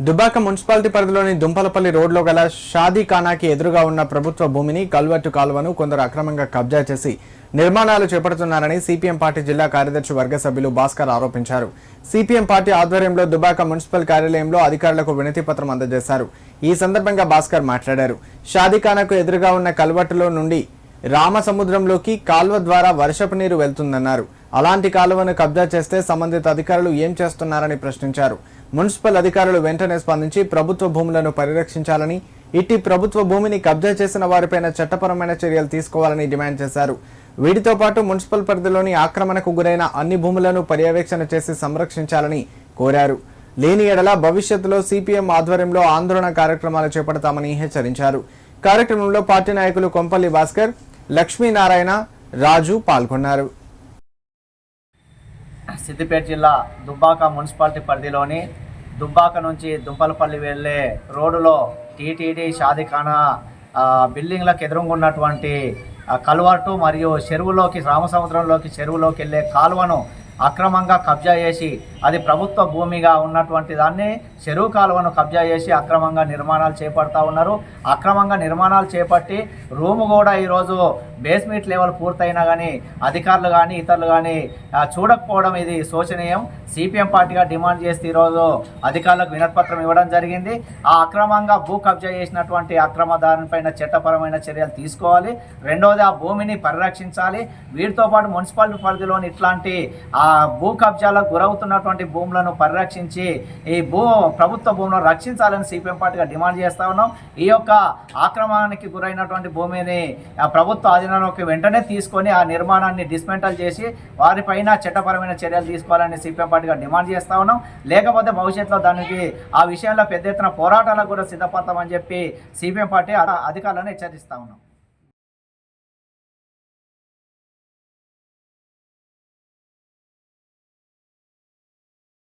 Dubaka municipality పరిధిలోని దుంపలపల్లి రోడ్లో గల షాదీ ఖానాకి ఎదురుగా ఉన్న ప్రభుత్వ భూమిని కల్వట్టు కాలువను కొందరు అక్రమంగా కబ్జా చేసి నిర్మాణాలు చేపడుతున్నారని సిపిఎం పార్టీ జిల్లా కార్యదర్శి వర్గ సభ్యులు భాస్కర్ ఆరోపించారు. సిపిఎం పార్టీ ఆధ్వర్యంలో దుబాక మున్సిపల్ కార్యాలయంలో అధికారులకు వినతి పత్రం అందజేశారు. ఈ సందర్భంగా భాస్కర్ మాట్లాడారు. షాదీ ఖానాకు ఎదురుగా ఉన్న కల్వట్టులో నుండి రామసముద్రంలోకి కాల్వ ద్వారా వర్షపు నీరు వెళ్తుందన్నారు. అలాంటి కాలువను కబ్జా చేస్తే సంబంధిత అధికారులు ఏం చేస్తున్నారని ప్రశ్నించారు. మున్సిపల్ అధికారులు వెంటనే స్పందించి ప్రభుత్వ భూములను పరిరక్షించాలని ఇట్టి ప్రభుత్వ భూమిని కబ్జా చేసిన వారిపైన చట్టపరమైన చర్యలు తీసుకోవాలని డిమాండ్ చేశారు. వీటితో పాటు మున్సిపల్ పరిధిలోని ఆక్రమణకు గురైన అన్ని భూములను పర్యవేక్షణ చేసి సంరక్షించాలని కోరారు. లేని ఎడల భవిష్యత్తులో సిపిఎం ఆధ్వర్యంలో ఆందోళన కార్యక్రమాలు చేపడతామని హెచ్చరించారు. కార్యక్రమంలో పార్టీ నాయకులు కొంపల్లి భాస్కర్ లక్ష్మీనారాయణ రాజు పాల్గొన్నారు. సిద్దిపేట జిల్లా దుబ్బాక మున్సిపాలిటీ పరిధిలోని దుబ్బాక నుంచి దుంపలపల్లి వెళ్ళే రోడ్డులో టీటీడీ షాదిఖానా బిల్డింగ్లకు ఎదురుగా ఉన్నటువంటి కల్వర్టు మరియు చెరువులోకి రామసముద్రంలోకి చెరువులోకి వెళ్ళే కాలువను అక్రమంగా కబ్జా చేసి అది ప్రభుత్వ భూమిగా ఉన్నటువంటి దాన్ని చెరువు కాలువను కబ్జా చేసి అక్రమంగా నిర్మాణాలు చేపడతా ఉన్నారు. అక్రమంగా నిర్మాణాలు చేపట్టి రూము కూడా ఈరోజు బేస్మెంట్ లెవెల్ పూర్తయినా కానీ అధికారులు కానీ ఇతరులు కానీ చూడకపోవడం ఇది శోచనీయం. సిపిఎం పార్టీగా డిమాండ్ చేస్తే ఈరోజు అధికారులకు వినతిపత్రం ఇవ్వడం జరిగింది. ఆ అక్రమంగా భూ కబ్జా చేసినటువంటి అక్రమదారునిపైన చట్టపరమైన చర్యలు తీసుకోవాలి. రెండవది ఆ భూమిని పరిరక్షించాలి. వీటితో పాటు మున్సిపాలిటీ పరిధిలోని ఇట్లాంటి ఆ భూ కబ్జాలకు గురవుతున్నటువంటి భూములను పరిరక్షించి ఈ భూ ప్రభుత్వ భూములను రక్షించాలని సిపిఎం పార్టీగా డిమాండ్ చేస్తా ఉన్నాం. ఈ యొక్క ఆక్రమానికి గురైనటువంటి భూమిని ప్రభుత్వ ఆధీన ఆధీనంలోకి వెంటనే తీసుకొని ఆ నిర్మాణాన్ని డిస్మెంటల్ చేసి వారిపైన చట్టపరమైన చర్యలు తీసుకోవాలని సిపిఎం పార్టీగా డిమాండ్ చేస్తా ఉన్నాం. లేకపోతే భవిష్యత్తులో దానికి ఆ విషయంలో పెద్ద ఎత్తున పోరాటాలకు కూడా సిద్ధపడతామని చెప్పి సిపిఎం పార్టీ అధికారులను హెచ్చరిస్తా ఉన్నాం.